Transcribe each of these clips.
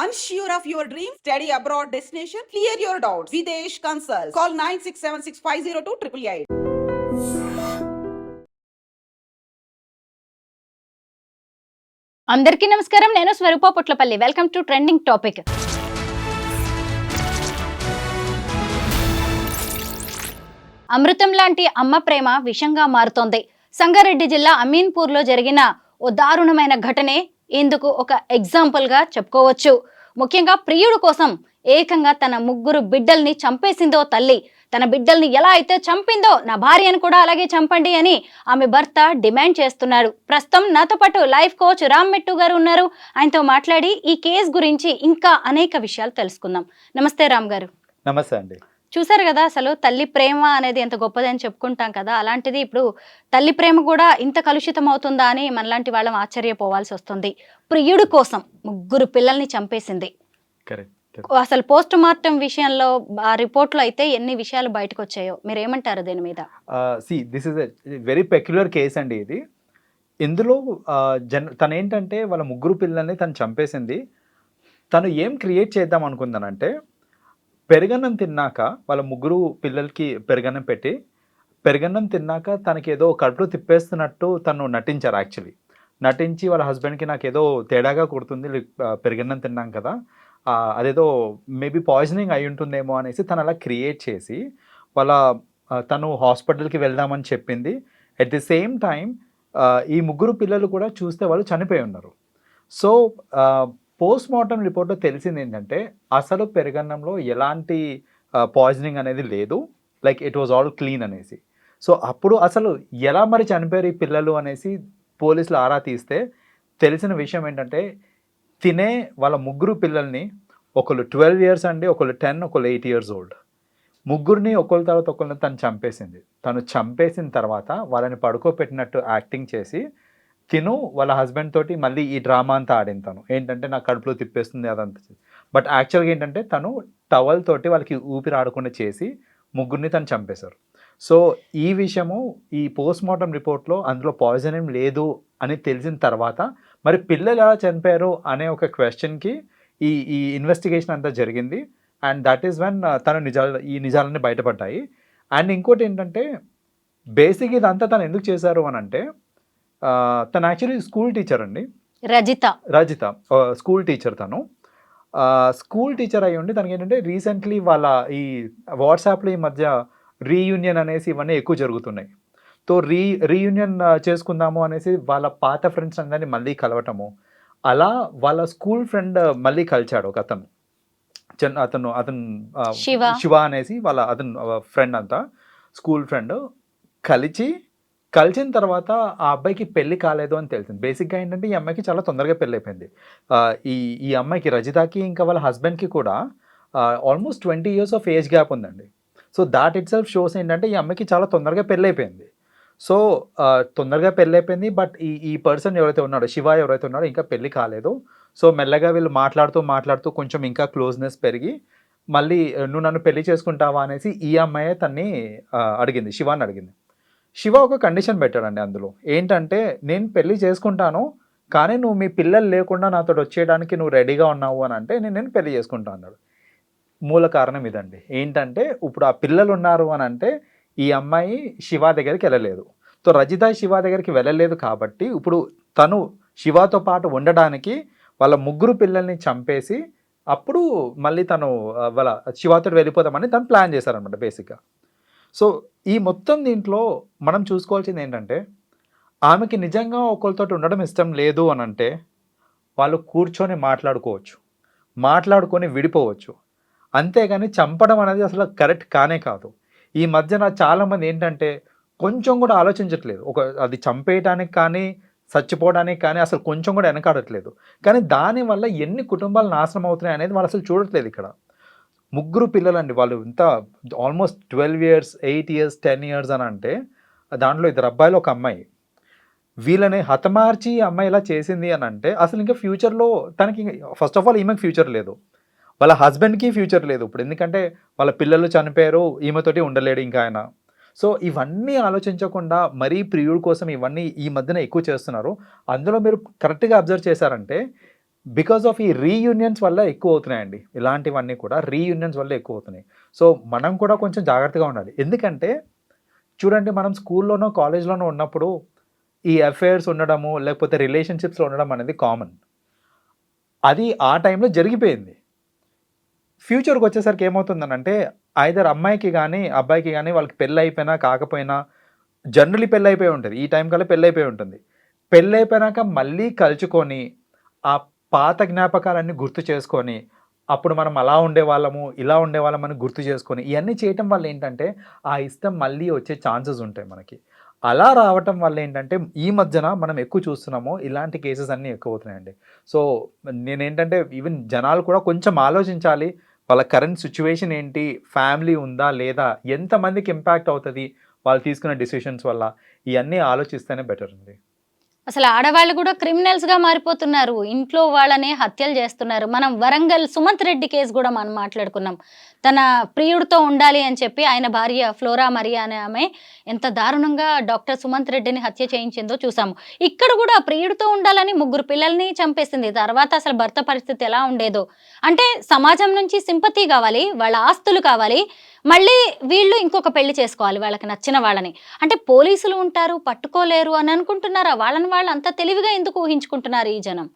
Unsure of your dream? Study abroad destination? Clear your doubts. Videsh Consult. Call 9676502888. అందరికీ నమస్కారం నేను Swarupa Putlapalli welcome to trending topic అమృతం లాంటి అమ్మ ప్రేమ విషంగా మారుతోంది సంగారెడ్డి జిల్లా అమీన్పూర్లో జరిగిన ఓ దారుణమైన ఘటనే ఇందుకు ఒక ఎగ్జాంపుల్గా చెప్పుకోవచ్చు. ముఖ్యంగా ప్రియుడు కోసం ఏకంగా తన ముగ్గురు బిడ్డల్ని చంపేసిందో తల్లి తన బిడ్డల్ని ఎలా అయితే చంపిందో నా భార్యను కూడా అలాగే చంపండి అని ఆమె భర్త డిమాండ్ చేస్తున్నాడు. ప్రస్తుతం నాతో పాటు లైఫ్ కోచ్ రామ్ మెట్టు గారు ఉన్నారు. ఆయనతో మాట్లాడి ఈ కేసు గురించి ఇంకా అనేక విషయాలు తెలుసుకుందాం. నమస్తే రామ్ గారు. నమస్తే అండి. చూసారు కదా అసలు తల్లి ప్రేమ అనేది ఎంత గొప్పదని చెప్పుకుంటాం కదా. అలాంటిది ఇప్పుడు తల్లి ప్రేమ కూడా ఇంత కలుషితం అవుతుందా అని మనలాంటి వాళ్ళం ఆశ్చర్యపోవాల్సి వస్తుంది. ప్రియుడు కోసం ముగ్గురు పిల్లల్ని చంపేసింది. అసలు పోస్ట్ మార్టం విషయంలో ఆ రిపోర్ట్లో అయితే ఎన్ని విషయాలు బయటకు వచ్చాయో మీరు ఏమంటారు దీని మీద? See this is very peculiar case అండి ఇది. ఇందులో జన్ తను ఏంటంటే వాళ్ళ ముగ్గురు పిల్లల్ని తను చంపేసింది. తను ఏం క్రియేట్ చేద్దాం అనుకుందనంటే పెరుగన్నం తిన్నాక వాళ్ళ ముగ్గురు పిల్లలకి పెరుగన్నం పెట్టి పెరుగన్నం తిన్నాక తనకి ఏదో కడుపులో తిప్పేస్తున్నట్టు తను నటించారు యాక్చువల్లీ. నటించి వాళ్ళ హస్బెండ్కి నాకు ఏదో తేడాగా కుడుతుంది పెరుగన్నం తిన్నాం కదా అదేదో మేబీ పాయిజనింగ్ అయి ఉంటుందేమో అనేసి తను అలా క్రియేట్ చేసి వాళ్ళ తను హాస్పిటల్కి వెళ్దామని చెప్పింది. అట్ ది సేమ్ టైం ఈ ముగ్గురు పిల్లలు కూడా చూస్తే వాళ్ళు చనిపోయి ఉన్నారు. సో పోస్ట్ మార్టం రిపోర్ట్లో తెలిసింది ఏంటంటే అసలు పెరుగన్నంలో ఎలాంటి పాయిజనింగ్ అనేది లేదు. Like it was all clean అనేసి. సో అప్పుడు అసలు ఎలా మరి చనిపోయారు ఈ పిల్లలు అనేసి పోలీసులు ఆరా తీస్తే తెలిసిన విషయం ఏంటంటే తినే వాళ్ళ ముగ్గురు పిల్లల్ని ఒకళ్ళు ట్వెల్వ్ ఇయర్స్ అండి ఒకళ్ళు టెన్ ఒకళ్ళు ఎయిట్ ఇయర్స్ ఓల్డ్ ముగ్గురిని ఒకళ్ళ తర్వాత ఒకళ్ళని తను చంపేసింది. తను చంపేసిన తర్వాత వాళ్ళని పడుకోపెట్టినట్టు యాక్టింగ్ చేసి తిను వాళ్ళ హస్బెండ్ తోటి మళ్ళీ ఈ డ్రామా అంతా ఆడింది తను. ఏంటంటే నా కడుపులో తిప్పేస్తుంది అదంతా బట్ యాక్చువల్గా ఏంటంటే తను టవల్ తోటి వాళ్ళకి ఊపిరి ఆడకుండా చేసి ముగ్గురిని తను చంపేశారు. సో ఈ విషయము ఈ పోస్ట్ మార్టం రిపోర్ట్లో అందులో పాయిజన్ ఏం లేదు అని తెలిసిన తర్వాత మరి పిల్లలు ఎలా చనిపోయారు అనే ఒక క్వశ్చన్కి ఈ ఈ ఇన్వెస్టిగేషన్ అంతా జరిగింది. అండ్ దట్ ఈస్ వెన్ తన నిజాలు ఈ నిజాలన్నీ బయటపడ్డాయి. అండ్ ఇంకోటి ఏంటంటే బేసిక్ ఇదంతా తను ఎందుకు చేశారు అని అంటే తను యాక్చువల్లీ స్కూల్ టీచర్ అండి. రజిత. రజిత స్కూల్ టీచర్ తను. స్కూల్ టీచర్ అయి ఉండి తనకి ఏంటంటే రీసెంట్లీ వాళ్ళ ఈ వాట్సాప్లో ఈ మధ్య రీయూనియన్ అనేసి ఇవన్నీ ఎక్కువ జరుగుతున్నాయి. సో రీ రీయూనియన్ చేసుకుందాము అనేసి వాళ్ళ పాత ఫ్రెండ్స్ అందరినీ మళ్ళీ కలవటము అలా వాళ్ళ స్కూల్ ఫ్రెండ్ మళ్ళీ కలిచాడు ఒక అతను. చిన్న అతను అతను శివ. శివ అనేసి వాళ్ళ అతను ఫ్రెండ్ అంతా స్కూల్ ఫ్రెండ్ కలిసి కలిసిన తర్వాత ఆ అబ్బాయికి పెళ్ళి కాలేదు అని తెలిసింది. బేసిక్గా ఏంటంటే ఈ అమ్మాయికి చాలా తొందరగా పెళ్ళి అయిపోయింది ఈ ఈ అమ్మాయికి రజితాకి ఇంకా వాళ్ళ హస్బెండ్కి కూడా almost twenty years of age gap ఉందండి. So that itself shows ఏంటంటే ఈ అమ్మాయికి చాలా తొందరగా పెళ్ళి అయిపోయింది సో తొందరగా పెళ్ళి అయిపోయింది బట్ ఈ ఈ పర్సన్ ఎవరైతే ఉన్నాడో శివ ఎవరైతే ఉన్నాడో ఇంకా పెళ్ళి కాలేదు. సో మెల్లగా వీళ్ళు మాట్లాడుతూ మాట్లాడుతూ కొంచెం ఇంకా క్లోజ్నెస్ పెరిగి మళ్ళీ నువ్వు నన్ను పెళ్ళి చేసుకుంటావా? అనేసి ఈ అమ్మాయే తన్ని అడిగింది. శివాన్ని అడిగింది. శివ ఒక కండిషన్ పెట్టాడండి అందులో. ఏంటంటే నేను పెళ్ళి చేసుకుంటాను కానీ నువ్వు మీ పిల్లలు లేకుండా నాతో వచ్చేయడానికి నువ్వు రెడీగా ఉన్నావు అని అంటే నేను నేను పెళ్ళి చేసుకుంటాను అన్నాడు. మూల కారణం ఇదండి. ఏంటంటే ఇప్పుడు ఆ పిల్లలు ఉన్నారు అని అంటే ఈ అమ్మాయి శివ దగ్గరికి వెళ్ళలేదు. సో రజిత శివ దగ్గరికి వెళ్ళలేదు కాబట్టి ఇప్పుడు తను శివతో పాటు ఉండడానికి వాళ్ళ ముగ్గురు పిల్లల్ని చంపేసి అప్పుడు మళ్ళీ తను వాళ్ళ శివతో వెళ్ళిపోదామని తను ప్లాన్ చేశారనమాట బేసిక్గా. సో ఈ మొత్తం దీంట్లో మనం చూసుకోవాల్సింది ఏంటంటే ఆమెకి నిజంగా ఒకరితో ఉండడం ఇష్టం లేదు అని అంటే వాళ్ళు కూర్చొని మాట్లాడుకోవచ్చు. మాట్లాడుకొని విడిపోవచ్చు. అంతేగాని చంపడం అనేది అసలు కరెక్ట్ కానే కాదు. ఈ మధ్యన చాలామంది ఏంటంటే కొంచెం కూడా ఆలోచించట్లేదు. ఒక అది చంపేయడానికి కానీ చచ్చిపోవడానికి కానీ అసలు కొంచెం కూడా వెనకాడట్లేదు. కానీ దానివల్ల ఎన్ని కుటుంబాలు నాశనం అవుతున్నాయి అనేది వాళ్ళు అసలు చూడట్లేదు ఇక్కడ. ముగ్గురు పిల్లలండి వాళ్ళు ఇంత almost twelve years eight years ten years అని అంటే దాంట్లో ఇద్దరు అబ్బాయిలు ఒక అమ్మాయి. వీళ్ళని హతమార్చి ఈ అమ్మాయి ఇలా చేసింది అని అంటే అసలు ఇంకా ఫ్యూచర్లో తనకి ఫస్ట్ ఆఫ్ ఆల్ ఈమెకి ఫ్యూచర్ లేదు. వాళ్ళ హస్బెండ్కి ఫ్యూచర్ లేదు ఇప్పుడు. ఎందుకంటే వాళ్ళ పిల్లలు చనిపోయారు ఈమెతోటి ఉండలేడు ఇంకా ఆయన. సో ఇవన్నీ ఆలోచించకుండా మరీ ప్రియుడి కోసం ఇవన్నీ ఈ మధ్యన ఎక్కువ చేస్తున్నారు. అందులో మీరు కరెక్ట్గా అబ్జర్వ్ చేశారంటే బికాస్ ఆఫ్ ఈ రీయూనియన్స్ వల్ల ఎక్కువ అవుతున్నాయండి. ఇలాంటివన్నీ కూడా రీయూనియన్స్ వల్ల ఎక్కువ అవుతున్నాయి. సో మనం కూడా కొంచెం జాగ్రత్తగా ఉండాలి. ఎందుకంటే చూడండి మనం స్కూల్లోనో కాలేజ్లోనో ఉన్నప్పుడు ఈ అఫైర్స్ ఉండడము లేకపోతే రిలేషన్షిప్స్లో ఉండడం అనేది కామన్ అది ఆ టైంలో జరిగిపోయింది. ఫ్యూచర్కి వచ్చేసరికి ఏమవుతుందనంటే ఐదర్ అమ్మాయికి కానీ అబ్బాయికి కానీ వాళ్ళకి పెళ్ళి అయిపోయినా కాకపోయినా జనరలీ పెళ్ళి అయిపోయి ఉంటుంది. ఈ టైం కల్లా పెళ్ళి అయిపోయి ఉంటుంది. పెళ్ళి అయిపోయినాక మళ్ళీ కలుచుకొని ఆ పాత జ్ఞాపకాలన్నీ గుర్తు చేసుకొని అప్పుడు మనం అలా ఉండేవాళ్ళము ఇలా ఉండేవాళ్ళం అని గుర్తు చేసుకొని ఇవన్నీ చేయటం వల్ల ఏంటంటే ఆ ఇష్టం మళ్ళీ వచ్చే ఛాన్సెస్ ఉంటాయి మనకి. అలా రావటం వల్ల ఏంటంటే ఈ మధ్యన మనం ఎక్కువ చూస్తున్నాము ఇలాంటి కేసెస్ అన్నీ ఎక్కువ అవుతున్నాయండి. సో నేనేంటంటే ఈవెన్ జనాలు కూడా కొంచెం ఆలోచించాలి వాళ్ళ కరెంట్ సిచ్యువేషన్ ఏంటి ఫ్యామిలీ ఉందా లేదా ఎంతమందికి ఇంపాక్ట్ అవుతుంది వాళ్ళు తీసుకున్న డిసిషన్స్ వల్ల ఇవన్నీ ఆలోచిస్తేనే బెటర్ అండి అసలు ఆడవాళ్ళు కూడా క్రిమినల్స్గా మారిపోతున్నారు. ఇంట్లో వాళ్ళనే హత్యలు చేస్తున్నారు. మనం వరంగల్ సుమంత్ రెడ్డి కేసు కూడా మనం మాట్లాడుకున్నాం. తన ప్రియుడితో ఉండాలి అని చెప్పి ఆయన భార్య ఫ్లోరా మరియా అనే ఆమె ఎంత దారుణంగా డాక్టర్ సుమంత్ రెడ్డిని హత్య చేయించిందో చూసాము. ఇక్కడ కూడా ప్రియుడితో ఉండాలని ముగ్గురు పిల్లల్ని చంపేసింది. తర్వాత అసలు భర్త పరిస్థితి ఎలా ఉండేదో. అంటే సమాజం నుంచి సింపతి కావాలి వాళ్ళ ఆస్తులు కావాలి. మళ్ళీ వీళ్ళు ఇంకొక పెళ్ళి చేసుకోవాలి వాళ్ళకి నచ్చిన వాళ్ళని. అంటే పోలీసులు ఉంటారు పట్టుకోలేరు అని అనుకుంటున్నారా? వాళ్ళని వాళ్ళు అంత తెలివిగా ఎందుకు ఊహించుకుంటున్నారు ఈ జనం?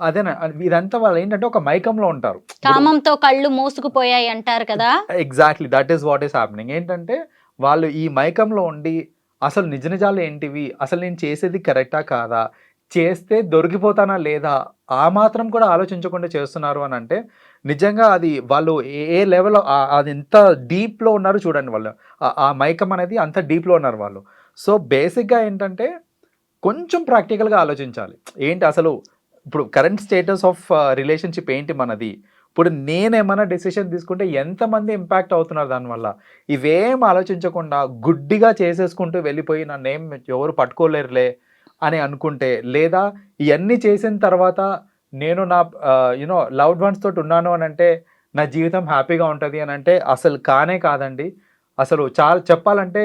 అదేనా? ఇదంతా వాళ్ళు ఏంటంటే ఒక మైకంలో ఉంటారు. కామంతో కళ్ళు మూసుకుపోయాయి అంటారు కదా? Exactly that is what is happening ఏంటంటే వాళ్ళు ఈ మైకంలో ఉండి అసలు నిజ నిజాలు ఏంటివి? అసలు నేను చేసేది కరెక్టా కాదా? చేస్తే దొరికిపోతానా లేదా? ఆ మాత్రం కూడా ఆలోచించకుండా చేస్తున్నారు అని అంటే నిజంగా అది వాళ్ళు ఏ- లెవెల్ అది ఎంత డీప్లో ఉన్నారు చూడండి వాళ్ళు. ఆ- ఆ మైకం అనేది అంత డీప్లో ఉన్నారు వాళ్ళు. సో బేసిక్గా ఏంటంటే కొంచెం ప్రాక్టికల్గా ఆలోచించాలి. ఏంటి అసలు ఇప్పుడు కరెంట్ స్టేటస్ ఆఫ్ రిలేషన్షిప్ ఏంటి మనది? ఇప్పుడు నేనేమైనా డెసిషన్ తీసుకుంటే ఎంతమంది ఇంపాక్ట్ అవుతున్నారు దానివల్ల? ఇవేం ఆలోచించకుండా గుడ్డిగా చేసేసుకుంటూ వెళ్ళిపోయి నా నేమ్ ఎవరు పట్టుకోలేరులే అని అనుకుంటే లేదా ఇవన్నీ చేసిన తర్వాత నేను నా యూనో లవ్డ్ వన్స్ తోటి ఉన్నాను అని అంటే నా జీవితం హ్యాపీగా ఉంటుంది అని అంటే అసలు కానే కాదండి. అసలు చాలా చెప్పాలంటే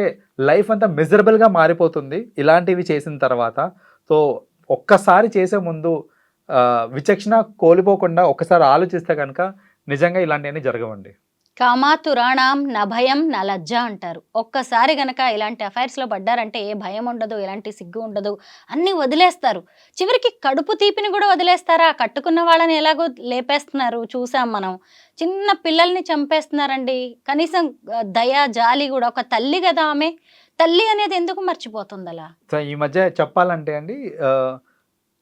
లైఫ్ అంతా మిజరబుల్గా మారిపోతుంది ఇలాంటివి చేసిన తర్వాత. సో ఒక్కసారి చేసే ముందు విచక్షణ కోల్పోకుండా ఒక్కసారి ఆలోచిస్తే కనుక నిజంగా ఇలాంటివన్నీ జరగవండి. కామాతురాణం నా భయం నా లజ్జ అంటారు. ఒక్కసారి గనక ఇలాంటి అఫైర్స్లో పడ్డారంటే ఏ భయం ఉండదు ఎలాంటి సిగ్గు ఉండదు అన్నీ వదిలేస్తారు. చివరికి కడుపు తీపిని కూడా వదిలేస్తారా? కట్టుకున్న వాళ్ళని ఎలాగో లేపేస్తున్నారు? చూసాం మనం. చిన్న పిల్లల్ని చంపేస్తున్నారండి. కనీసం దయ జాలి కూడా ఒక తల్లి కదా ఆమె. తల్లి అనేది ఎందుకు మర్చిపోతుంది అలా? ఈ మధ్య చెప్పాలంటే అండి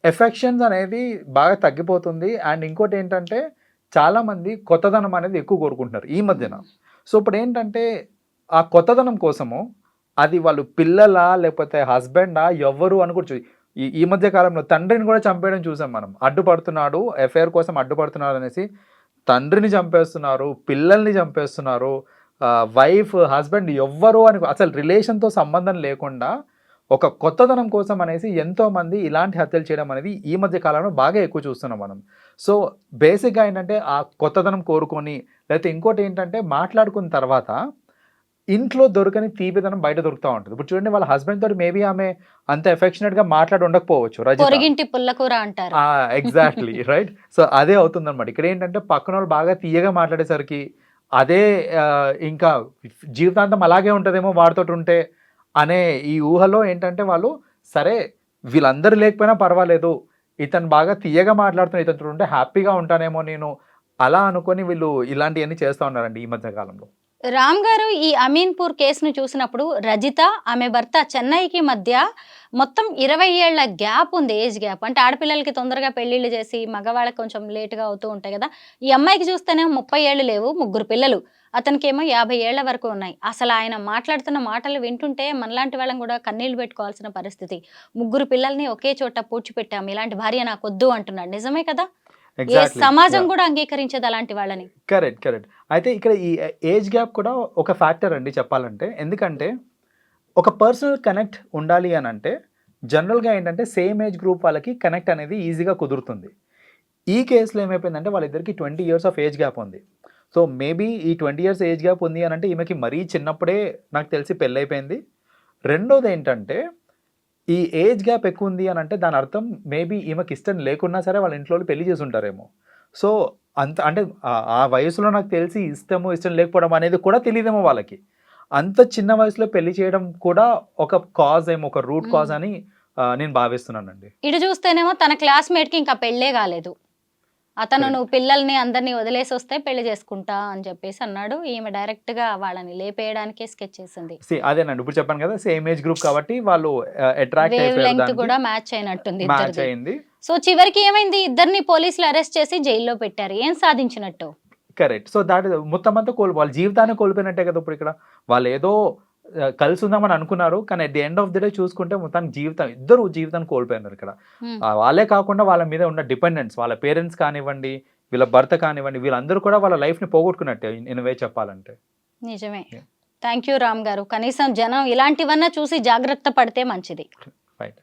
ఎఫెక్షన్స్ అనేది బాగా తగ్గిపోతుంది. అండ్ ఇంకోటి ఏంటంటే చాలామంది కొత్తదనం అనేది ఎక్కువ కోరుకుంటున్నారు ఈ మధ్యన. సో ఇప్పుడు ఏంటంటే ఆ కొత్తదనం కోసము అది వాళ్ళు పిల్లలా లేకపోతే హస్బెండా ఎవ్వరు అనుకోవచ్చు ఈ ఈ మధ్య కాలంలో తండ్రిని కూడా చంపేయడం చూసాం మనం. అడ్డుపడుతున్నాడు ఎఫ్ఐఆర్ కోసం అడ్డుపడుతున్నాడు అనేసి తండ్రిని చంపేస్తున్నారు పిల్లల్ని చంపేస్తున్నారు వైఫ్ హస్బెండ్ ఎవ్వరు అని అసలు రిలేషన్తో సంబంధం లేకుండా ఒక కొత్తదనం కోసం అనేసి ఎంతో మంది ఇలాంటి హత్యలు చేయడం అనేది ఈ మధ్య కాలంలో బాగా ఎక్కువ చూస్తున్నాం మనం. సో బేసిక్గా ఏంటంటే ఆ కొత్తదనం కోరుకొని లేకపోతే ఇంకోటి ఏంటంటే మాట్లాడుకున్న తర్వాత ఇంట్లో దొరకని తీపిదనం బయట దొరుకుతూ ఉంటుంది. ఇప్పుడు చూడండి వాళ్ళ హస్బెండ్ తోటి మేబీ ఆమె అంత ఎఫెక్షనేట్గా మాట్లాడి ఉండకపోవచ్చు పుల్లకూర అంటారు. ఎగ్జాక్ట్లీ రైట్ సో అదే అవుతుంది అనమాట ఇక్కడ ఏంటంటే పక్కన వాళ్ళు బాగా తీయగా మాట్లాడేసరికి అదే ఇంకా జీవితాంతం అలాగే ఉంటుందేమో వాడితో ఉంటే అనే ఈ ఊహలో ఏంటంటే వాళ్ళు సరే వీళ్ళందరూ లేకపోయినా పర్వాలేదు ఇతను బాగా తీయగా మాట్లాడుతున్న ఇతను ఉంటే హ్యాపీగా ఉంటానేమో నేను అలా అనుకొని వీళ్ళు ఇలాంటివన్నీ చేస్తూ ఉన్నారండి ఈ మధ్య కాలంలో. రామ్ గారు ఈ అమీన్పూర్ కేసును చూసినప్పుడు రజిత ఆమె భర్త చెన్నైకి మధ్య మొత్తం ఇరవై ఏళ్ళ గ్యాప్ ఉంది ఏజ్ గ్యాప్. అంటే ఆడపిల్లలకి తొందరగా పెళ్ళిళ్ళు చేసి మగవాళ్ళకి కొంచెం లేటుగా అవుతూ ఉంటాయి కదా. ఈ అమ్మాయికి చూస్తేనే ముప్పై ఏళ్ళు లేవు ముగ్గురు పిల్లలు. అతనికేమో యాభై ఏళ్ళ వరకు ఉన్నాయి. అసలు ఆయన మాట్లాడుతున్న మాటలు వింటుంటే మనలాంటి వాళ్ళని కూడా కన్నీళ్ళు పెట్టుకోవాల్సిన పరిస్థితి. ముగ్గురు పిల్లల్ని ఒకే చోట పూడ్చిపెట్టాం ఇలాంటి భార్య నాకు వద్దు అంటున్నాడు. నిజమే కదా? ఏ. సమాజం. కూడా అంగీకరించదు అలాంటి వాళ్ళని. కరెక్ట్ కరెక్ట్ అయితే ఇక్కడ ఈ ఏజ్ గ్యాప్ కూడా ఒక ఫ్యాక్టర్ అండి చెప్పాలంటే. ఎందుకంటే ఒక పర్సనల్ కనెక్ట్ ఉండాలి అని అంటే జనరల్గా ఏంటంటే సేమ్ ఏజ్ గ్రూప్ వాళ్ళకి కనెక్ట్ అనేది ఈజీగా కుదురుతుంది. ఈ కేసులో ఏమైపోయిందంటే వాళ్ళిద్దరికి twenty years of age gap ఉంది. సో మేబీ ఈ ట్వంటీ ఇయర్స్ ఏజ్ గ్యాప్ ఉంది అని అంటే ఈమెకి మరీ చిన్నప్పుడే నాకు తెలిసి పెళ్ళైపోయింది. రెండోది ఏంటంటే ఈ ఏజ్ గ్యాప్ ఎక్కువ ఉంది అని అంటే దాని అర్థం మేబీ ఈమెకి ఇష్టం లేకున్నా సరే వాళ్ళ ఇంట్లో పెళ్ళి చేసి ఉంటారేమో సో అంత అంటే ఆ- వయసులో నాకు తెలిసి ఇష్టము ఇష్టం లేకపోవడం అనేది కూడా తెలియదేమో వాళ్ళకి. అంత చిన్న వయసులో పెళ్ళి చేయడం కూడా ఒక కాజ్ ఏమో ఒక రూట్ కాజ్. అని నేను భావిస్తున్నానండి. ఇటు చూస్తేనేమో తన classmate కి ఇంకా పెళ్ళే కాలేదు. అతను. నువ్వు పిల్లల్ని అందరినీ వదిలేసి వస్తే పెళ్ళి చేసుకుంటా అని చెప్పేసి అన్నాడు. ఈమె డైరెక్ట్గా వాళ్ళని లేపేయడానికే స్కెచ్ చేసింది. అదేనండి. ఇప్పుడు చెప్పాను కదా సేమ్ ఏజ్ గ్రూప్ కాబట్టి వాళ్ళు అట్రాక్ట్ వేవ్ లెంగ్త్ కూడా మ్యాచ్ అయినట్టుంది మ్యాచ్ అయింది. సో చివరికి ఏమైంది? ఇద్దరిని పోలీసులు అరెస్ట్ చేసి జైల్లో పెట్టారు. ఏం సాధించినట్టు? కరెక్ట్. సో దాట్ మొత్తం అంతా కోల్పో వాళ్ళ జీవితాన్ని కోల్పోయినట్టే కదా ఇప్పుడు ఇక్కడ. వాళ్ళు ఏదో కలిసి ఉందామని అనుకున్నారు కానీ at the end of the day చూసుకుంటే మొత్తానికి జీవితం ఇద్దరు జీవితాన్ని కోల్పోయినారు ఇక్కడ. వాళ్ళే కాకుండా వాళ్ళ మీద ఉన్న డిపెండెన్స్ వాళ్ళ పేరెంట్స్ కానివ్వండి వీళ్ళ భర్త కానివ్వండి వీళ్ళందరూ కూడా వాళ్ళ లైఫ్ని పోగొట్టుకున్నట్టే ఇన్ వే చెప్పాలంటే. నిజమే. థ్యాంక్ యూ రామ్ గారు. కనీసం జనం ఇలాంటివన్నా చూసి జాగ్రత్త పడితే మంచిది. రైట్